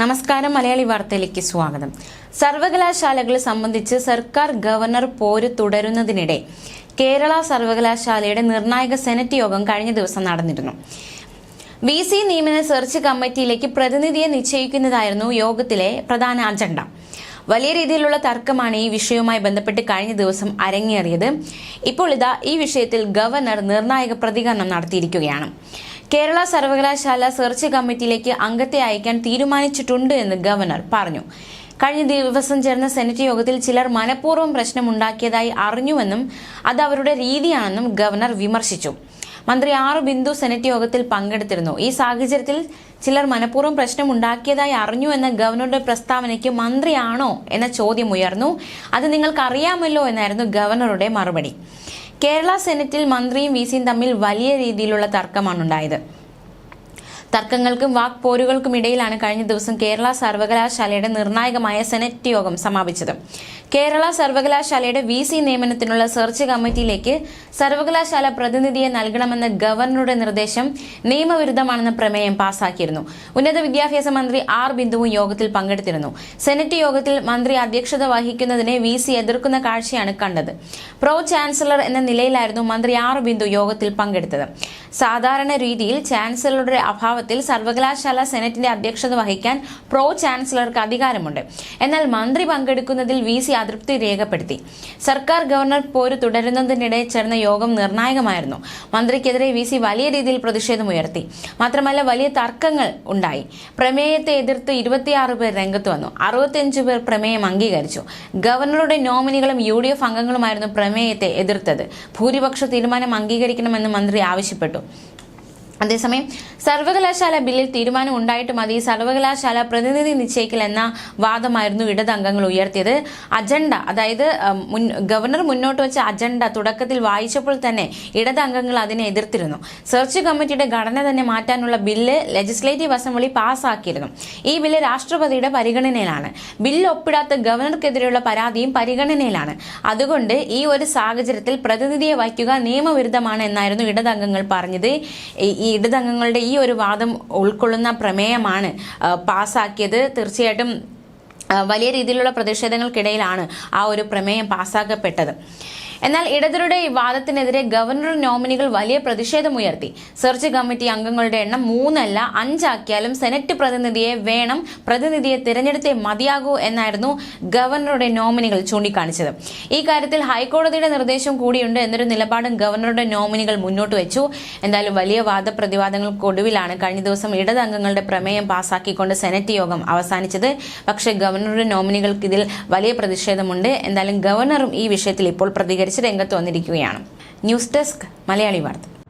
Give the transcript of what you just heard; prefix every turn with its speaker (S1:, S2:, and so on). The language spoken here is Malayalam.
S1: നമസ്കാരം മലയാളി വാർത്തയിലേക്ക് സ്വാഗതം. സർവകലാശാലകൾ സംബന്ധിച്ച് സർക്കാർ ഗവർണർ പോര് തുടരുന്നതിനിടെ കേരള സർവകലാശാലയുടെ നിർണായക സെനറ്റ് യോഗം കഴിഞ്ഞ ദിവസം നടന്നിരുന്നു. വി സി നിയമന സെർച്ച് കമ്മിറ്റിയിലേക്ക് പ്രതിനിധിയെ നിശ്ചയിക്കുന്നതായിരുന്നു യോഗത്തിലെ പ്രധാന അജണ്ട. വലിയ രീതിയിലുള്ള തർക്കമാണ് ഈ വിഷയവുമായി ബന്ധപ്പെട്ട് കഴിഞ്ഞ ദിവസം അരങ്ങേറിയത്. ഇപ്പോൾ ഇതാ ഈ വിഷയത്തിൽ ഗവർണർ നിർണായക പ്രതികരണം നടത്തിയിരിക്കുകയാണ്. കേരള സർവകലാശാല സെർച്ച് കമ്മിറ്റിയിലേക്ക് അംഗത്തെ അയക്കാൻ തീരുമാനിച്ചിട്ടുണ്ട് എന്ന് ഗവർണർ പറഞ്ഞു. കഴിഞ്ഞ ദിവസം ചേർന്ന സെനറ്റ് യോഗത്തിൽ ചിലർ മനഃപൂർവം പ്രശ്നമുണ്ടാക്കിയതായി അറിഞ്ഞുവെന്നും അത് അവരുടെ രീതിയാണെന്നും ഗവർണർ വിമർശിച്ചു. മന്ത്രി ആറ് ബിന്ദു സെനറ്റ് യോഗത്തിൽ പങ്കെടുത്തിരുന്നു. ഈ സാഹചര്യത്തിൽ ചിലർ മനഃപൂർവം പ്രശ്നമുണ്ടാക്കിയതായി അറിഞ്ഞു എന്ന ഗവർണറുടെ പ്രസ്താവനയ്ക്ക് മന്ത്രിയാണോ എന്ന ചോദ്യം ഉയർന്നു. അത് നിങ്ങൾക്കറിയാമല്ലോ എന്നായിരുന്നു ഗവർണറുടെ മറുപടി. കേരള സെനറ്റിൽ മന്ത്രിയും വി സിയും തമ്മിൽ വലിയ രീതിയിലുള്ള തർക്കമാണ് ഉണ്ടായത് തർക്കങ്ങൾക്കും വാക്പോരുകൾക്കും ഇടയിലാണ് കഴിഞ്ഞ ദിവസം കേരള സർവകലാശാലയുടെ നിർണായകമായ സെനറ്റ് യോഗം സമാപിച്ചത്. കേരള സർവകലാശാലയുടെ വി സി നിയമനത്തിനുള്ള സെർച്ച് കമ്മിറ്റിയിലേക്ക് സർവകലാശാല പ്രതിനിധിയെ നൽകണമെന്ന ഗവർണറുടെ നിർദ്ദേശം നിയമവിരുദ്ധമാണെന്ന പ്രമേയം പാസാക്കിയിരുന്നു. ഉന്നത വിദ്യാഭ്യാസ മന്ത്രി ആർ ബിന്ദുവും യോഗത്തിൽ പങ്കെടുത്തിരുന്നു. സെനറ്റ് യോഗത്തിൽ മന്ത്രി അധ്യക്ഷത വഹിക്കുന്നതിനെ വി സി എതിർക്കുന്ന കാഴ്ചയാണ് കണ്ടത്. പ്രോ ചാൻസലർ എന്ന നിലയിലായിരുന്നു മന്ത്രി ആർ ബിന്ദു യോഗത്തിൽ പങ്കെടുത്തത്. സാധാരണ രീതിയിൽ ചാൻസലറുടെ അഭാവത്തിൽ സർവകലാശാല സെനറ്റിന്റെ അധ്യക്ഷത വഹിക്കാൻ പ്രോ ചാൻസലർക്ക് അധികാരമുണ്ട്. എന്നാൽ മന്ത്രി പങ്കെടുക്കുന്നതിൽ വി സി അതൃപ്തി രേഖപ്പെടുത്തി. സർക്കാർ ഗവർണർ പോര് തുടരുന്നതിനിടെ ചേർന്ന യോഗം നിർണായകമായിരുന്നു. മന്ത്രിക്കെതിരെ വി സി വലിയ രീതിയിൽ പ്രതിഷേധമുയർത്തി മാത്രമല്ല വലിയ തർക്കങ്ങൾ ഉണ്ടായി. പ്രമേയത്തെ എതിർത്ത് ഇരുപത്തിയാറ് പേർ രംഗത്ത് വന്നു. അറുപത്തിയഞ്ച് പേർ പ്രമേയം അംഗീകരിച്ചു. ഗവർണറുടെ നോമിനികളും യു ഡി എഫ് അംഗങ്ങളുമായിരുന്നു പ്രമേയത്തെ എതിർത്തത്. ഭൂരിപക്ഷ തീരുമാനം അംഗീകരിക്കണമെന്ന് മന്ത്രി ആവശ്യപ്പെട്ടു. അതേസമയം സർവകലാശാല ബില്ലിൽ തീരുമാനം ഉണ്ടായിട്ട് മതി സർവകലാശാല പ്രതിനിധി നിശ്ചയിക്കൽ എന്ന വാദമായിരുന്നു ഇടതംഗങ്ങൾ ഉയർത്തിയത്. അജണ്ട അതായത് ഗവർണർ മുന്നോട്ട് വെച്ച അജണ്ട തുടക്കത്തിൽ വായിച്ചപ്പോൾ തന്നെ ഇടതംഗങ്ങൾ അതിനെ എതിർത്തിരുന്നു. സെർച്ച് കമ്മിറ്റിയുടെ ഘടന തന്നെ മാറ്റാനുള്ള ബില്ല് ലെജിസ്ലേറ്റീവ് അസംബ്ലി പാസ്സാക്കിയിരുന്നു ഈ ബില്ല് രാഷ്ട്രപതിയുടെ പരിഗണനയിലാണ്. ബില്ല് ഒപ്പിടാത്ത ഗവർണർക്കെതിരെയുള്ള പരാതിയും പരിഗണനയിലാണ്. അതുകൊണ്ട് ഈ ഒരു സാഹചര്യത്തിൽ പ്രതിനിധിയെ വയ്ക്കുക നിയമവിരുദ്ധമാണ് എന്നായിരുന്നു ഇടതംഗങ്ങൾ പറഞ്ഞത്. ഈ ഇടതംഗങ്ങളുടെ ഈ ഒരു വാദം ഉൾക്കൊള്ളുന്ന പ്രമേയമാണ് പാസാക്കിയത്. തീർച്ചയായിട്ടും വലിയ രീതിയിലുള്ള പ്രതിഷേധങ്ങൾക്കിടയിലാണ് ആ ഒരു പ്രമേയം പാസ്സാക്കപ്പെട്ടത് എന്നാൽ ഇടതരുടെ ഈ വാദത്തിനെതിരെ ഗവർണർ നോമിനികൾ വലിയ പ്രതിഷേധമുയർത്തി സെർച്ച് കമ്മിറ്റി അംഗങ്ങളുടെ എണ്ണം മൂന്നല്ല അഞ്ചാക്കിയാലും സെനറ്റ് പ്രതിനിധിയെ വേണം പ്രതിനിധിയെ തിരഞ്ഞെടുത്തേ മതിയാകൂ എന്നായിരുന്നു ഗവർണറുടെ നോമിനികൾ ചൂണ്ടിക്കാണിച്ചത്. ഈ കാര്യത്തിൽ ഹൈക്കോടതിയുടെ നിർദ്ദേശം കൂടിയുണ്ട് എന്നൊരു നിലപാടും ഗവർണറുടെ നോമിനികൾ മുന്നോട്ട് വെച്ചു. എന്തായാലും വലിയ വാദപ്രതിവാദങ്ങൾക്കൊടുവിലാണ് കഴിഞ്ഞ ദിവസം ഇടതംഗങ്ങളുടെ പ്രമേയം പാസാക്കിക്കൊണ്ട് സെനറ്റ് യോഗം അവസാനിച്ചത്. പക്ഷേ ഗവർണറുടെ നോമിനികൾക്ക് ഇതിൽ വലിയ പ്രതിഷേധമുണ്ട്. എന്തായാലും ഗവർണറും ഈ വിഷയത്തിൽ ഇപ്പോൾ പ്രതികരിച്ച് രംഗത്ത് വന്നിരിക്കുകയാണ്. ന്യൂസ് ഡെസ്ക് മലയാളി വാർത്ത.